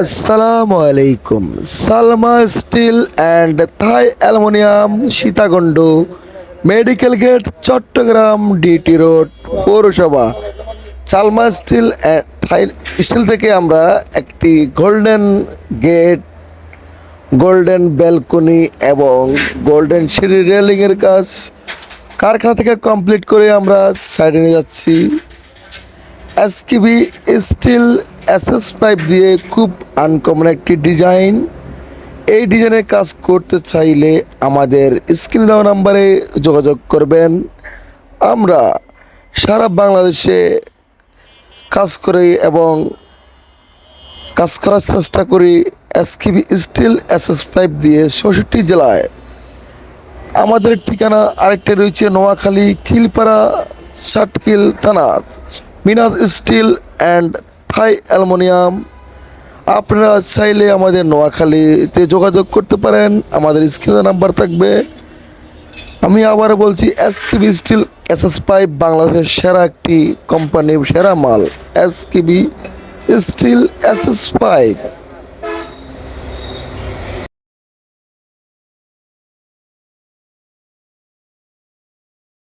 আসসালামু আলাইকুম। Salma steel and Thai aluminium, Sitakunda, medical gate, Chattogram DT road পৌরসভা। Salma steel and Thai steel থেকে আমরা একটি গোল্ডেন গেট, গোল্ডেন ব্যালকনি এবং গোল্ডেন সিঁড়ি রেলিংয়ের কাজ কারখানা থেকে কমপ্লিট করে আমরা সাইডে নিয়ে যাচ্ছি। এসকিবি স্টিল এসএস পাইপ দিয়ে খুব আনকমন একটি ডিজাইন এই ডিজাইনের কাজ করতে চাইলে আমাদের স্ক্রিনে দেওয়া নাম্বারে যোগাযোগ করবেন। আমরা সারা বাংলাদেশে কাজ করি এবং কাজ করার চেষ্টা করি এসকিবি স্টিল এসএস পাইপ দিয়ে চৌষট্টি জেলায়। আমাদের ঠিকানা আরেকটা রয়েছে নোয়াখালী, খিলপাড়া সাটকিল থানা, মিনাজ স্টিল অ্যান্ড থাই অ্যালমোনিয়াম, আপনারা চাইলে আমাদের নোয়াখালীতে যোগাযোগ করতে পারেন। আমাদের স্ক্রিনে নাম্বার থাকবে। আমি আবার বলছি S KB steel SS pipe বাংলাদেশের সেরা একটি কোম্পানি সেরা মাল। SKB still SS pipe